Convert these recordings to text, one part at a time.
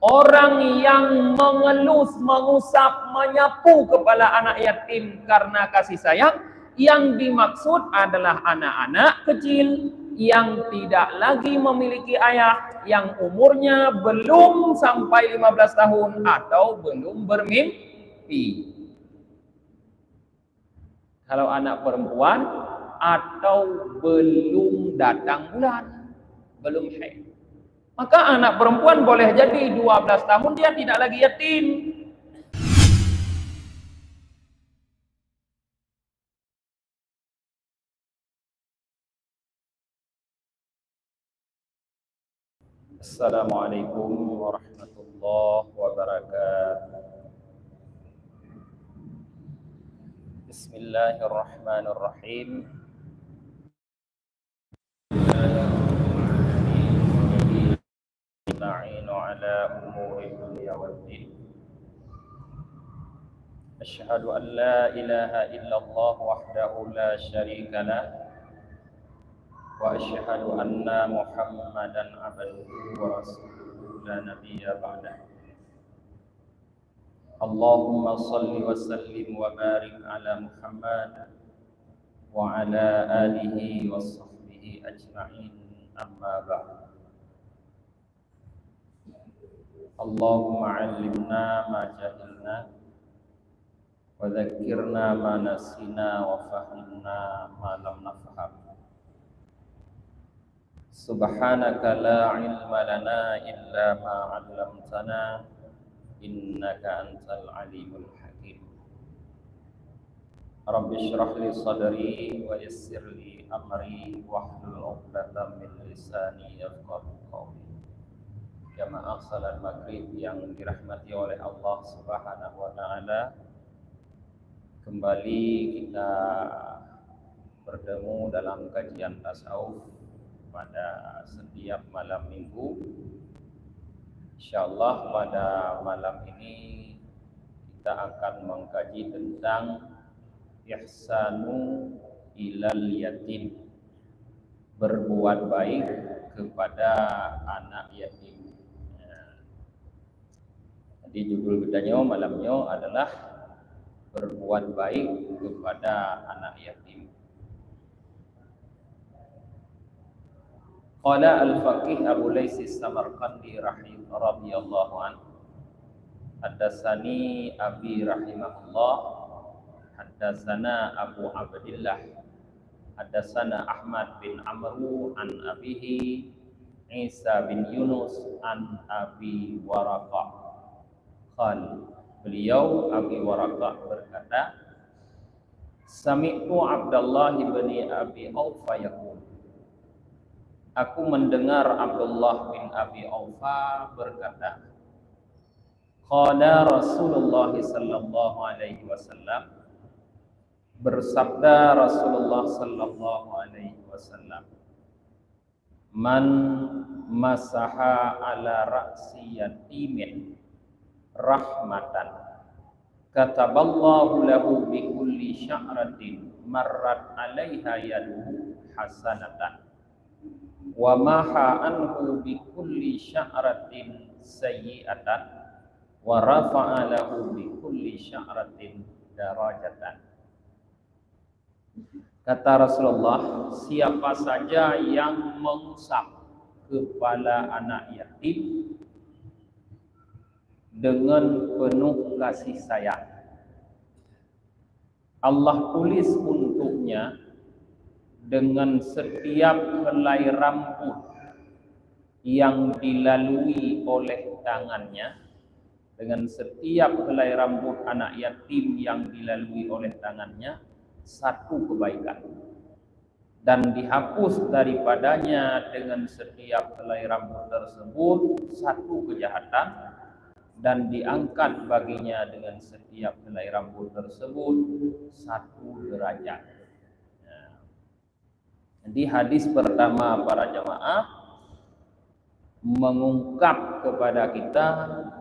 Orang yang mengelus, mengusap, menyapu kepala anak yatim karena kasih sayang, yang dimaksud adalah anak-anak kecil yang tidak lagi memiliki ayah, yang umurnya belum sampai 15 tahun atau belum bermimpi. Kalau anak perempuan atau belum datang bulan, belum haid. Maka anak perempuan boleh jadi 12 tahun dia tidak lagi yatim. Assalamualaikum warahmatullahi wabarakatuh. Bismillahirrahmanirrahim. نستعين على أمور الدنيا والدين. أشهد أن لا إله إلا الله وحده لا شريك له وأشهد أن محمدا عبده ورسوله لا نبي بعده. اللهم صل وسلم وبارك على محمد وعلى آله وصحبه أجمعين أما بعد. اللهم علمنا ما جهلنا وذكرنا ما نسينا وفهمنا ما لم نفهم. سبحانك لا علم لنا إلا ما علمتنا إنك أنت العليم الحكيم. رب اشرح لي صدري ويسر لي أمري واحلل عقدة من لساني يفقه قولي. Jamaah salat maghrib yang dirahmati oleh Allah Subhanahu wa taala. Kembali kita bertemu dalam kajian tasawuf pada setiap malam Minggu. Insyaallah pada malam ini kita akan mengkaji tentang ihsanu ilal yatim. Berbuat baik kepada anak yatim. Jadi judul bedanya malamnya adalah berbuat baik kepada anak yatim. Qala al-faqih Abu Laisi Samarqandi rahim radhiyallahu anhu. Haddatsani Abi rahimahullah. Haddatsana Abu Abdullah. Haddatsana Ahmad bin Amru an abihi Isa bin Yunus an Abi Waraqah Qal. Beliau Abi Waraqah berkata Sami'tu Abdullah bin Abi Aufa yaqul. Aku mendengar Abdullah bin Abi Aufa berkata Qala Rasulullah sallallahu alaihi wasallam. Bersabda Rasulullah sallallahu alaihi wasallam Man masaha ala ra'si yatimin rahmatan. Kataballahu lahu bi kulli sya'ratin marrat 'alaiha yaduhu hasanatan. Wa maha anhu bi kulli sya'ratin sayyi'atan. Wa rafa'a lahu bi sya'ratin darajatan. Kata Rasulullah siapa saja yang mengusap kepala anak yatim dengan penuh kasih sayang. Allah tulis untuknya dengan setiap helai rambut yang dilalui oleh tangannya dengan setiap helai rambut anak yatim yang dilalui oleh tangannya satu kebaikan dan dihapus daripadanya dengan setiap helai rambut tersebut satu kejahatan dan diangkat baginya dengan setiap helai rambut tersebut satu derajat. Ya. Jadi hadis pertama para jamaah mengungkap kepada kita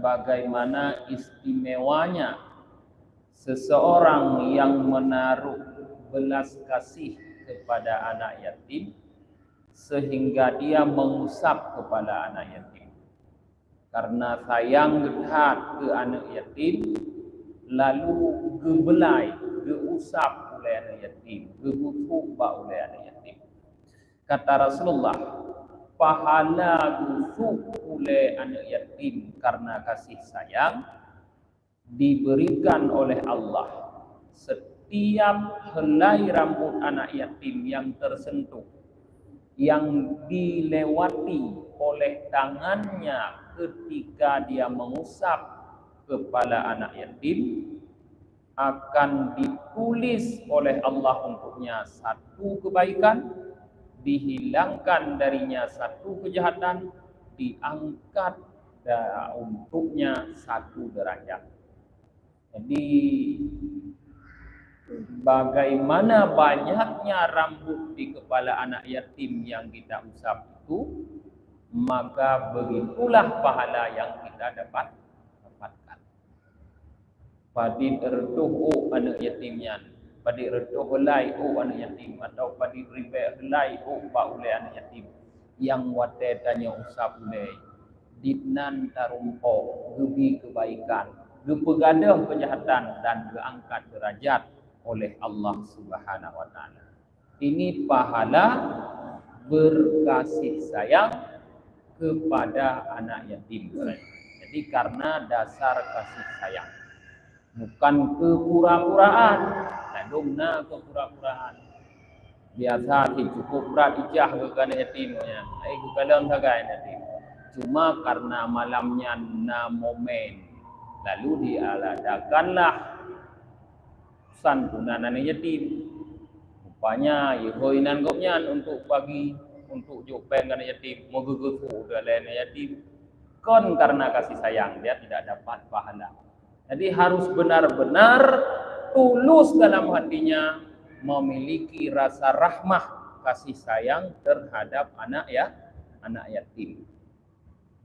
bagaimana istimewanya seseorang yang menaruh belas kasih kepada anak yatim sehingga dia mengusap kepada anak yatim karena sayang gedhat ke anak yatim lalu gebelai geusap oleh anak yatim gegutuk ba oleh anak yatim. Kata Rasulullah pahala gusuk oleh anak yatim karena kasih sayang diberikan oleh Allah. Setiap helai rambut anak yatim yang tersentuh yang dilewati oleh tangannya ketika dia mengusap kepala anak yatim akan ditulis oleh Allah untuknya satu kebaikan, dihilangkan darinya satu kejahatan, diangkat untuknya satu derajat. Jadi bagaimana banyaknya rambut di kepala anak yatim yang kita usap itu maka begitulah pahala yang kita dapat dapatkan. Padi tertuh oh anak yatimnya, padi tertuh helai oh anak yatim. Atau padi ribe helai oh pak ulai anak yatim. Yang wate tanya usap ulai ditnan tarumpo. Gebi kebaikan. Gepegadah kejahatan dan keangkat derajat oleh Allah Subhanahu wa taala. Ini pahala berkasih sayang kepada anak yatim. Jadi karena dasar kasih sayang. Bukan kepura-puraan. Nadumna kepura-puraan. Biasa sih cukup berat ijah ke anak yatimnya. Eh, ke dalam sagai yatim. Cuma karena malamnya na momen. Lalu dialadakanlah santunan anak yatim. Rupanya, yehoinan gopnya untuk bagi untuk jupeng kan yatim gugutu lain yatim kon karena kasih sayang dia tidak dapat pahala jadi harus benar-benar tulus dalam hatinya memiliki rasa rahmah kasih sayang terhadap anak ya anak yatim.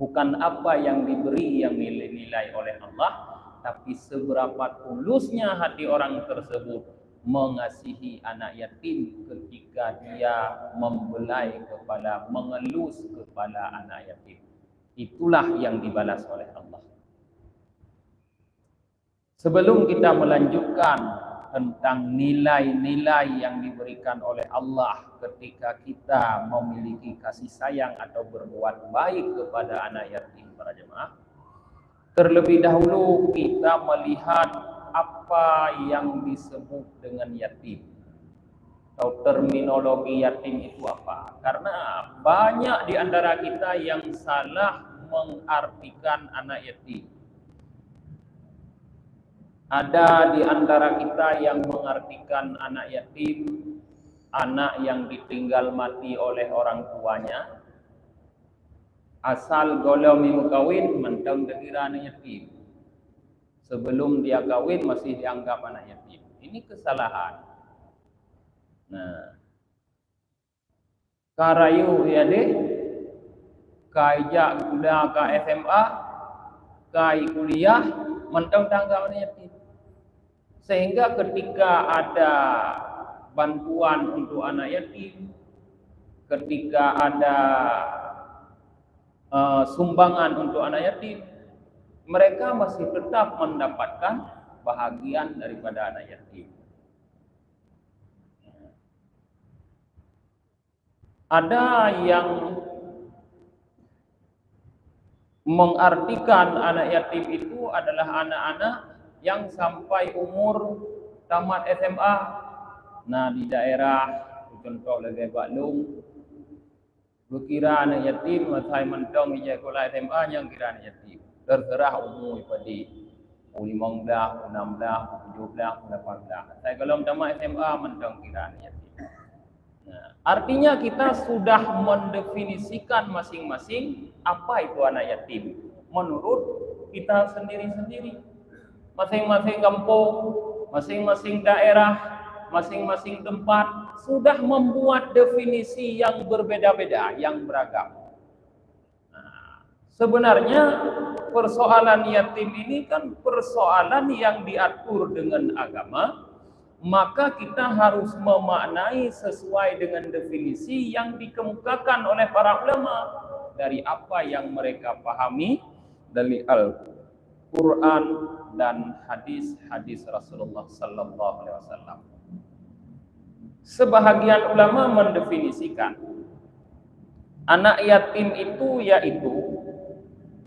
Bukan apa yang diberi yang nilai-nilai oleh Allah tapi seberapa tulusnya hati orang tersebut mengasihi anak yatim ketika dia membelai kepala, mengelus kepala anak yatim. Itulah yang dibalas oleh Allah. Sebelum kita melanjutkan tentang nilai-nilai yang diberikan oleh Allah ketika kita memiliki kasih sayang atau berbuat baik kepada anak yatim para jemaah. Terlebih dahulu kita melihat apa yang disebut dengan yatim? Atau terminologi yatim itu apa? Karena banyak di antara kita yang salah mengartikan anak yatim. Ada di antara kita yang mengartikan anak yatim anak yang ditinggal mati oleh orang tuanya asal golongi mukawin mentang kira anak yatim sebelum dia kawin masih dianggap anak yatim. Ini kesalahan. Nah, karayu ya deh, kaijak kuliah ke SMA, kai kuliah, mentang tangga anak yatim. Sehingga ketika ada bantuan untuk anak yatim, ketika ada uh, sumbangan untuk anak yatim, mereka masih tetap mendapatkan bahagian daripada anak yatim. Ada yang mengartikan anak yatim itu adalah anak-anak yang sampai umur tamat SMA. Nah, di daerah contoh lagi Baklung, berkira anak yatim, masai mentong ijai sekolah SMA yang kira anak yatim terserah umur pada umur 15, 16, 17, 18. Saya kalau tamat SMA mentang kira yatim. Nah, artinya kita sudah mendefinisikan masing-masing apa itu anak yatim menurut kita sendiri-sendiri. Masing-masing kampung, masing-masing daerah, masing-masing tempat sudah membuat definisi yang berbeda-beda, yang beragam. Sebenarnya persoalan yatim ini kan persoalan yang diatur dengan agama, maka kita harus memaknai sesuai dengan definisi yang dikemukakan oleh para ulama dari apa yang mereka pahami, dari Al-Quran dan hadis-hadis Rasulullah Sallallahu Alaihi Wasallam. Sebahagian ulama mendefinisikan anak yatim itu yaitu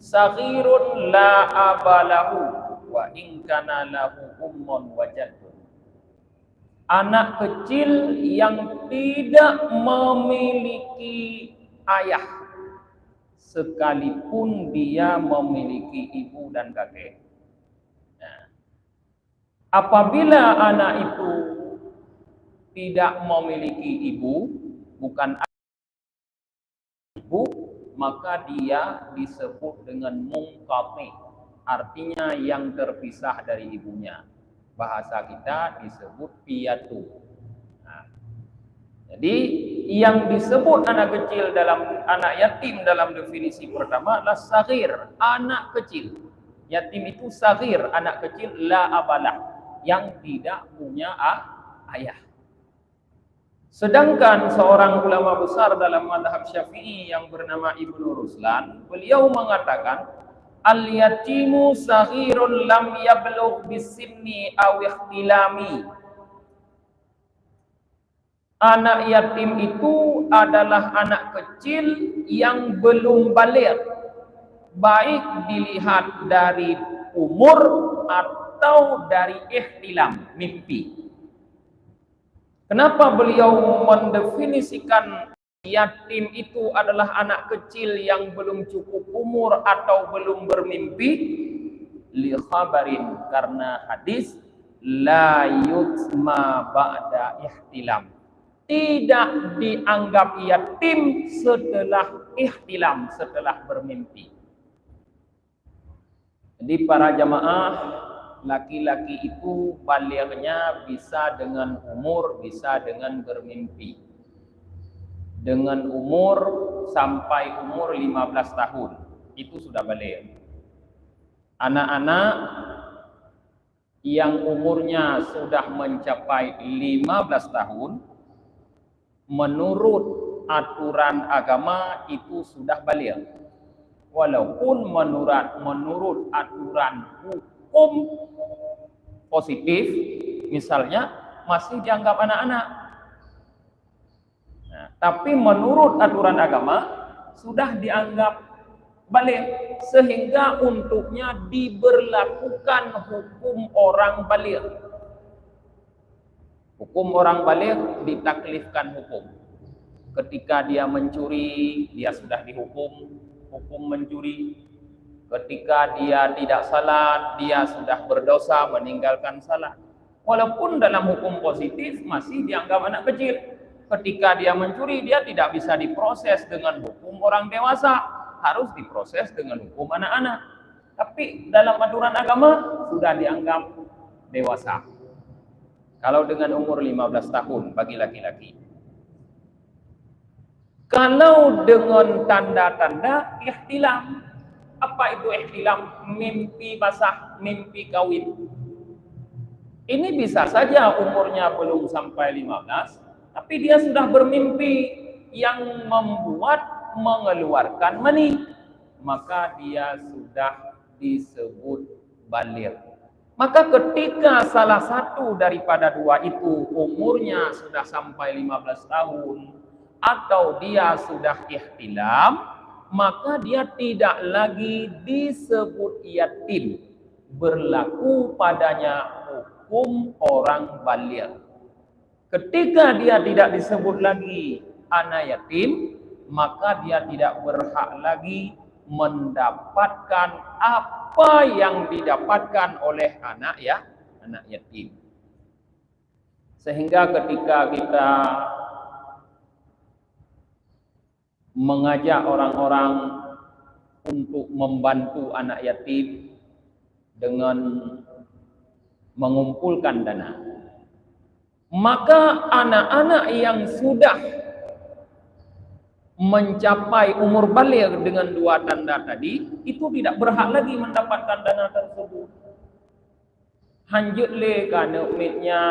saghirun la abalahu wa ingkana lahu ummun wajadun. Anak kecil yang tidak memiliki ayah sekalipun dia memiliki ibu dan kakek. Nah, apabila anak itu tidak memiliki ibu, bukan maka dia disebut dengan mungkati, artinya yang terpisah dari ibunya. Bahasa kita disebut piatu. Nah, jadi yang disebut anak kecil dalam anak yatim dalam definisi pertama adalah sahir, anak kecil. Yatim itu sahir, anak kecil la abalah, yang tidak punya ayah. Sedangkan seorang ulama besar dalam madhab syafi'i yang bernama Ibnu Ruslan, beliau mengatakan, Al-yatimu sahirun lam yablugh bisinni aw ikhtilami. Anak yatim itu adalah anak kecil yang belum balik. Baik dilihat dari umur atau dari ihtilam, mimpi. Kenapa beliau mendefinisikan yatim itu adalah anak kecil yang belum cukup umur atau belum bermimpi? Li khabarin karena hadis la yutma ba'da ihtilam. Tidak dianggap yatim setelah ihtilam, setelah bermimpi. Jadi para jamaah laki-laki itu balighnya bisa dengan umur, bisa dengan bermimpi. Dengan umur sampai umur 15 tahun, itu sudah balik. Anak-anak yang umurnya sudah mencapai 15 tahun, menurut aturan agama itu sudah balik. Walaupun menurut menurut aturan hukum positif, misalnya masih dianggap anak-anak. Nah, tapi menurut aturan agama sudah dianggap balik sehingga untuknya diberlakukan hukum orang balik. Hukum orang balik ditaklifkan hukum. Ketika dia mencuri, dia sudah dihukum hukum mencuri. Ketika dia tidak salat, dia sudah berdosa meninggalkan salat. Walaupun dalam hukum positif masih dianggap anak kecil. Ketika dia mencuri, dia tidak bisa diproses dengan hukum orang dewasa. Harus diproses dengan hukum anak-anak. Tapi dalam aturan agama sudah dianggap dewasa. Kalau dengan umur 15 tahun bagi laki-laki. Kalau dengan tanda-tanda ikhtilam, apa itu ihtilam? Mimpi basah, mimpi kawin. Ini bisa saja umurnya belum sampai 15, tapi dia sudah bermimpi yang membuat mengeluarkan mani. Maka dia sudah disebut balik. Maka ketika salah satu daripada dua itu umurnya sudah sampai 15 tahun atau dia sudah ihtilam, maka dia tidak lagi disebut yatim. Berlaku padanya hukum orang balik. Ketika dia tidak disebut lagi anak yatim, maka dia tidak berhak lagi mendapatkan apa yang didapatkan oleh anak ya, anak yatim. Sehingga ketika kita mengajak orang-orang untuk membantu anak yatim dengan mengumpulkan dana. Maka anak-anak yang sudah mencapai umur balik dengan dua tanda tadi itu tidak berhak lagi mendapatkan dana tersebut. Hanjut le kana umitnya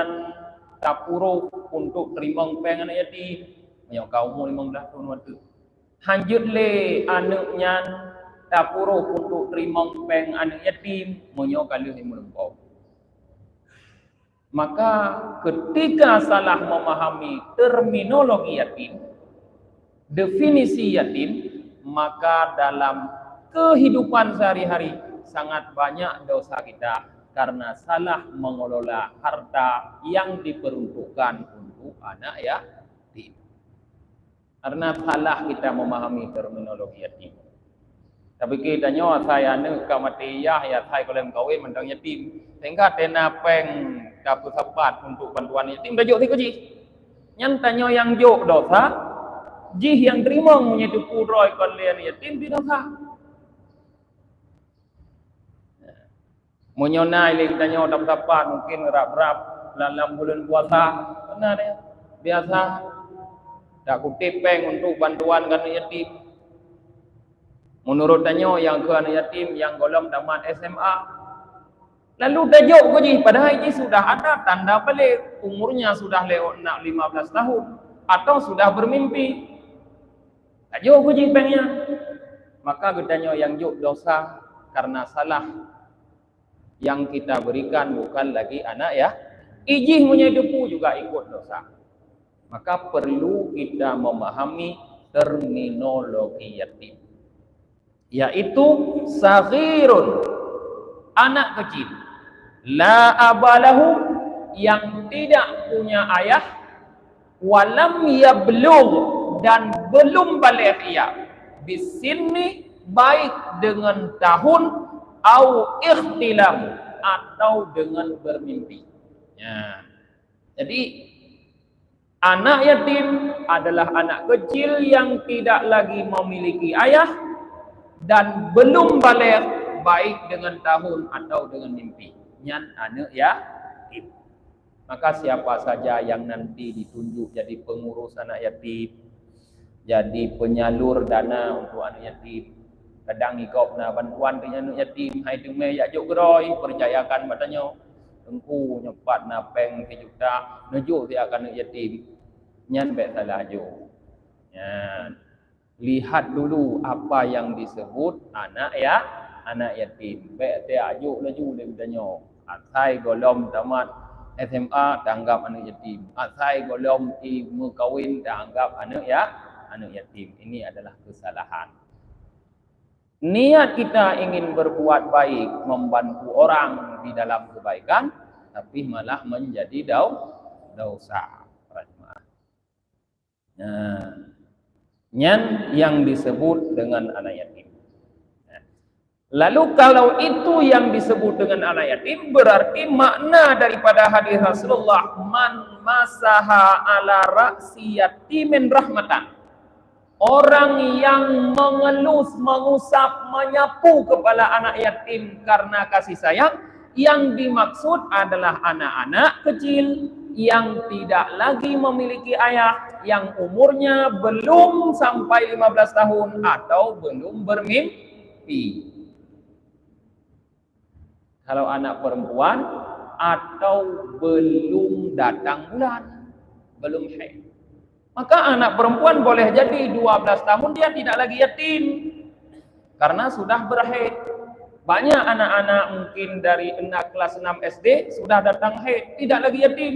tapuro untuk terima peng anak yatim. Yang kau umur 15 tahun waktu hanjut le anaknya tapuro untuk terima peng anak yatim monyo kali melempau. Maka ketika salah memahami terminologi yatim, definisi yatim, maka dalam kehidupan sehari-hari sangat banyak dosa kita karena salah mengelola harta yang diperuntukkan untuk anak yatim. Karena salah kita memahami terminologi yatim. Tapi kita nyawa saya ni kamatiyah ya saya kalau kawin mendang yatim. Sehingga tena peng kapu sepat untuk bantuan yatim dah jok tiga ji. Nyantanyo yang jok dosa, jih yang terima punya tupu roy kalian yatim tidak dosa. Menyonai lagi tanya dapat sepat mungkin rap-rap dalam bulan puasa. Benar ya? Biasa. Tak kutip peng untuk bantuan kan yatim. Menurut tanya yang ke anak yatim yang golong tamat SMA. Lalu tajuk ko ji padahal ini sudah ada tanda balik umurnya sudah lewat nak 15 tahun atau sudah bermimpi. Tajuk ko ji pengnya. Maka gedanya yang juk dosa karena salah yang kita berikan bukan lagi anak ya. Ijih punya juga ikut dosa. Maka perlu kita memahami terminologi yatim. Yaitu saghirun anak kecil. La abalahu yang tidak punya ayah walam yablugh dan belum balik ia. Bisinni baik dengan tahun au ikhtilam atau dengan bermimpi. Ya. jadi anak yatim adalah anak kecil yang tidak lagi memiliki ayah dan belum balik baik dengan tahun atau dengan mimpi. Nyan anak ya. Maka siapa saja yang nanti ditunjuk jadi pengurus anak yatim, jadi penyalur dana untuk anak yatim, kadang ikut na bantuan ke anak yatim, hai tu me ya juk geroi, percayakan matanya, engku nyepat na peng ke juta, nuju dia akan anak yatim, nyan bet salah jo. Nyan lihat dulu apa yang disebut anak ya anak yatim. Baik dia ajuk laju dia bertanya. Asai golom tamat SMA tanggap anak yatim. Asai golom i mengkawin tanggap anak ya anak yatim. Ini adalah kesalahan niat kita ingin berbuat baik membantu orang di dalam kebaikan tapi malah menjadi dau dosa Nah, Nyan yang disebut dengan anak yatim. Lalu kalau itu yang disebut dengan anak yatim berarti makna daripada hadis Rasulullah man masaha ala ra'si yatimin rahmatan. Orang yang mengelus, mengusap, menyapu kepala anak yatim karena kasih sayang yang dimaksud adalah anak-anak kecil yang tidak lagi memiliki ayah yang umurnya belum sampai 15 tahun atau belum bermimpi. Kalau anak perempuan atau belum datang bulan, belum haid. Maka anak perempuan boleh jadi 12 tahun dia tidak lagi yatim karena sudah berhaid. Banyak anak-anak mungkin dari anak kelas 6 SD sudah datang haid, tidak lagi yatim.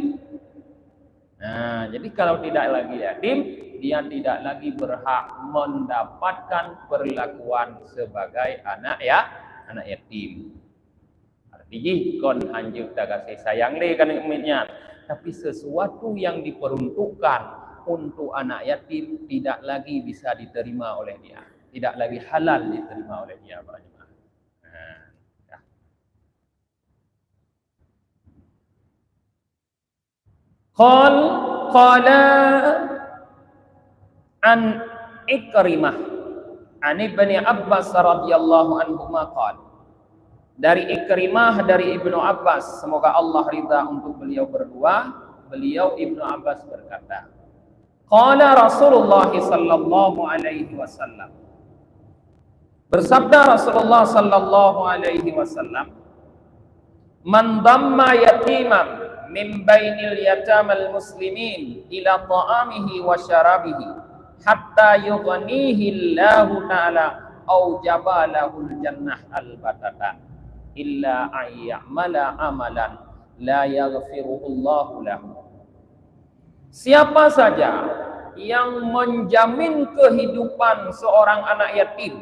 Nah, jadi kalau tidak lagi yatim, dia tidak lagi berhak mendapatkan perlakuan sebagai anak ya, anak yatim. Artinya kon hanjuk tak kasih sayang le kan umitnya. Tapi sesuatu yang diperuntukkan untuk anak yatim tidak lagi bisa diterima oleh dia. Tidak lagi halal diterima oleh dia. Banyak. Qal qala an Ikrimah an Ibni Abbas radhiyallahu anhu qala dari Ikrimah dari Ibnu Abbas semoga Allah ridha untuk beliau berdua beliau Ibnu Abbas berkata Qala Rasulullah sallallahu alaihi wasallam Bersabda Rasulullah sallallahu alaihi wasallam Man damma yatiman min bainil yatamal muslimin ila ta'amihi wa syarabihi hatta yughnihi Allah taala au jabalahul jannah al batatan illa ayyamala amalan la yaghfirullahu lahu Siapa saja yang menjamin kehidupan seorang anak yatim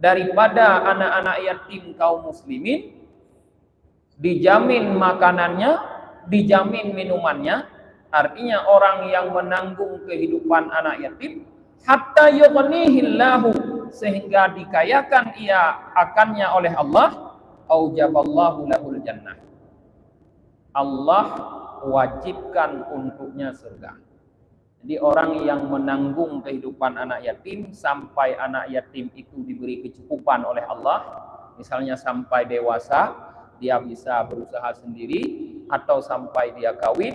daripada anak-anak yatim kaum muslimin dijamin makanannya, dijamin minumannya, artinya orang yang menanggung kehidupan anak yatim hatta yughnihillahu sehingga dikayakan ia akannya oleh Allah aujaballahu lahul jannah. Allah wajibkan untuknya surga. Jadi orang yang menanggung kehidupan anak yatim sampai anak yatim itu diberi kecukupan oleh Allah, misalnya sampai dewasa, dia bisa berusaha sendiri atau sampai dia kawin,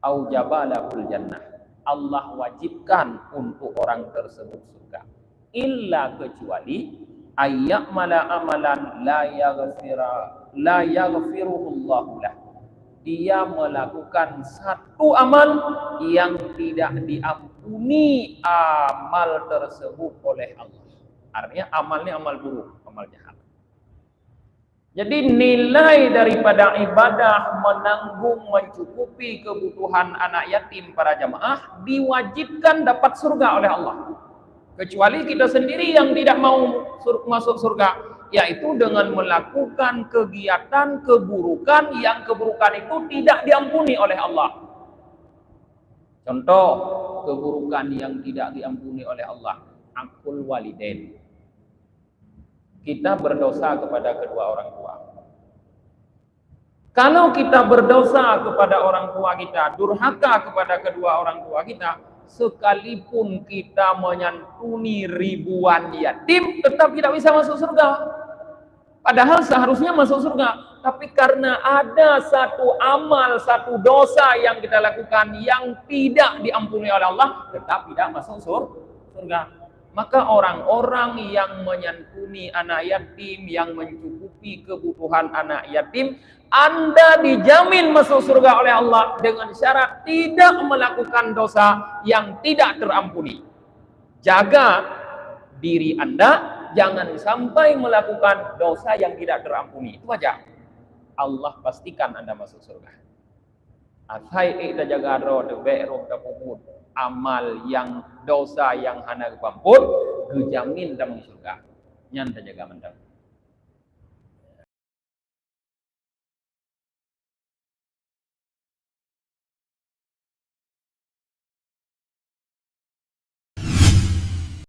aujabalahul jannah. Allah wajibkan untuk orang tersebut surga. Illa kecuali ayyak mala amalan la yaghfira la yaghfiruhullahu lah dia melakukan satu amal yang tidak diampuni amal tersebut oleh Allah. Artinya amalnya amal buruk, amal jahat. Jadi nilai daripada ibadah menanggung mencukupi kebutuhan anak yatim para jamaah diwajibkan dapat surga oleh Allah. Kecuali kita sendiri yang tidak mau masuk surga, yaitu dengan melakukan kegiatan keburukan yang keburukan itu tidak diampuni oleh Allah. Contoh keburukan yang tidak diampuni oleh Allah, akul walidain. Kita berdosa kepada kedua orang tua. Kalau kita berdosa kepada orang tua kita, durhaka kepada kedua orang tua kita, sekalipun kita menyantuni ribuan yatim, tetap tidak bisa masuk surga. Padahal seharusnya masuk surga. Tapi karena ada satu amal, satu dosa yang kita lakukan yang tidak diampuni oleh Allah, tetap tidak masuk surga. Maka orang-orang yang menyantuni anak yatim, yang mencukupi kebutuhan anak yatim, anda dijamin masuk surga oleh Allah dengan syarat tidak melakukan dosa yang tidak terampuni. Jaga diri Anda jangan sampai melakukan dosa yang tidak terampuni. Itu aja. Allah pastikan Anda masuk surga. Asai kita jaga roh de be'ro Amal yang dosa yang hana kepampun, kejamin dalam surga. Nyanta jaga mendang.